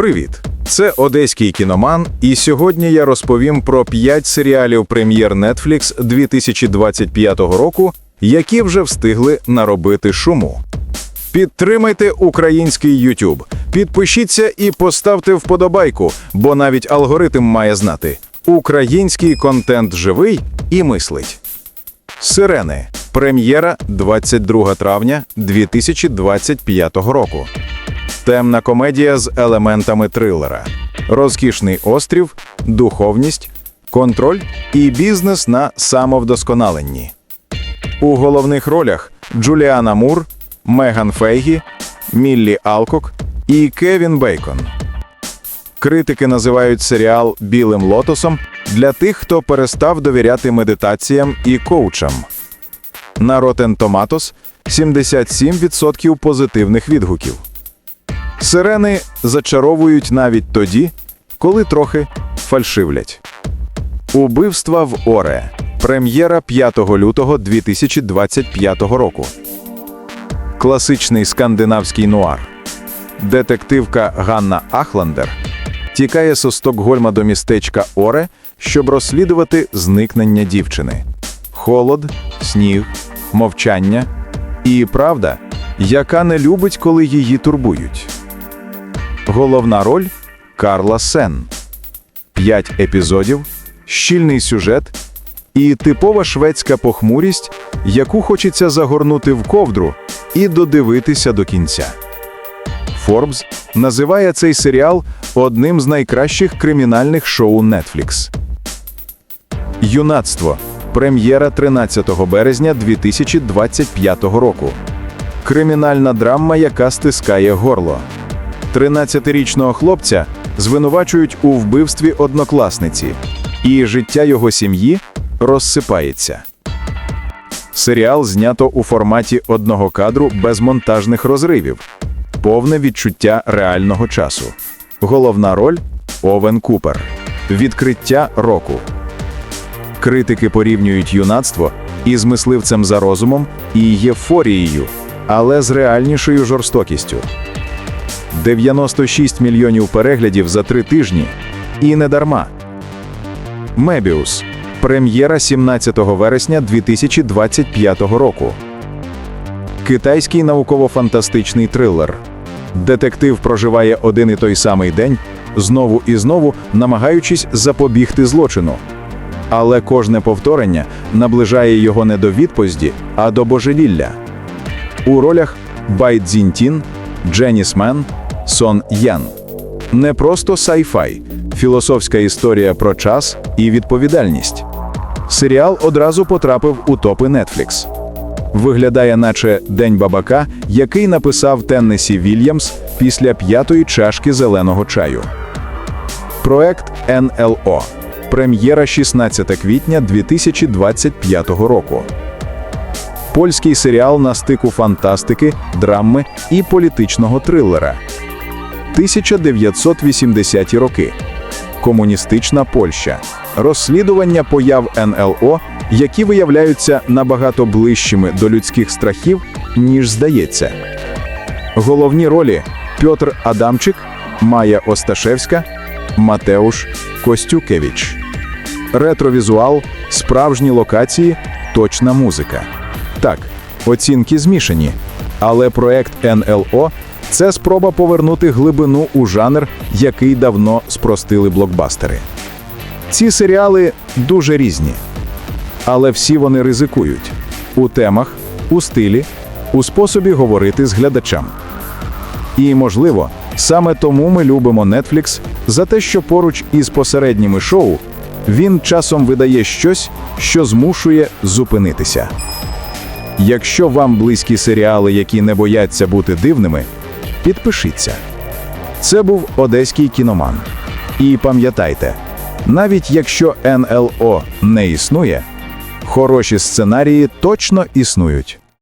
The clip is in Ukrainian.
Привіт! Це одеський кіноман, і сьогодні я розповім про 5 серіалів прем'єр Netflix 2025 року, які вже встигли наробити шуму. Підтримайте український YouTube, підпишіться і поставте вподобайку, бо навіть алгоритм має знати: український контент живий і мислить. Сирени. Прем'єра 22 травня 2025 року. Темна комедія з елементами трилера, розкішний острів, духовність, контроль і бізнес на самовдосконаленні. У головних ролях Джуліана Мур, Меган Фейгі, Міллі Алкок і Кевін Бейкон. Критики називають серіал білим лотосом для тих, хто перестав довіряти медитаціям і коучам. На Rotten Tomatoes 77% позитивних відгуків. Сирени зачаровують навіть тоді, коли трохи фальшивлять. Убивства в Оре. Прем'єра 5 лютого 2025 року. Класичний скандинавський нуар. Детективка Ганна Ахландер тікає зі Стокгольма до містечка Оре, щоб розслідувати зникнення дівчини. Холод, сніг, мовчання і правда, яка не любить, коли її турбують. Головна роль Карла Сен. П'ять епізодів, щільний сюжет і типова шведська похмурість, яку хочеться загорнути в ковдру і додивитися до кінця. Форбс називає цей серіал одним з найкращих кримінальних шоу Netflix. Юнацтво. Прем'єра 13 березня 2025 року. Кримінальна драма, яка стискає горло. 13-річного хлопця звинувачують у вбивстві однокласниці, і життя його сім'ї розсипається. Серіал знято у форматі одного кадру без монтажних розривів, повне відчуття реального часу. Головна роль Овен Купер. Відкриття року. Критики порівнюють юнацтво із мисливцем за розумом і євфорією, але з реальнішою жорстокістю. 96 мільйонів переглядів за три тижні. І не дарма. Мебіус. Прем'єра 17 вересня 2025 року. Китайський науково-фантастичний трилер. Детектив проживає один і той самий день, знову і знову намагаючись запобігти злочину. Але кожне повторення наближає його не до відповіді, а до божевілля. У ролях Бай Цзіньтін, Дженіс Мен, Сон Ян. Не просто сайфай, філософська історія про час і відповідальність. Серіал одразу потрапив у топи Netflix. Виглядає, наче День бабака, який написав Теннесі Вільямс після п'ятої чашки зеленого чаю. Проект НЛО. Прем'єра 16 квітня 2025 року. Польський серіал на стику фантастики, драми і політичного трилера. 1980-ті роки. Комуністична Польща. Розслідування появ НЛО, які виявляються набагато ближчими до людських страхів, ніж здається. Головні ролі Пьотр Адамчик, Майя Осташевська, Матеуш Костюкевич. Ретровізуал, справжні локації, точна музика. Так, оцінки змішані, але проект НЛО це спроба повернути глибину у жанр, який давно спростили блокбастери. Ці серіали дуже різні, але всі вони ризикують у темах, у стилі, у способі говорити з глядачем. І, можливо, саме тому ми любимо Netflix за те, що поруч із посередніми шоу він часом видає щось, що змушує зупинитися. Якщо вам близькі серіали, які не бояться бути дивними, підпишіться. Це був одеський кіноман. І пам'ятайте, навіть якщо НЛО не існує, хороші сценарії точно існують.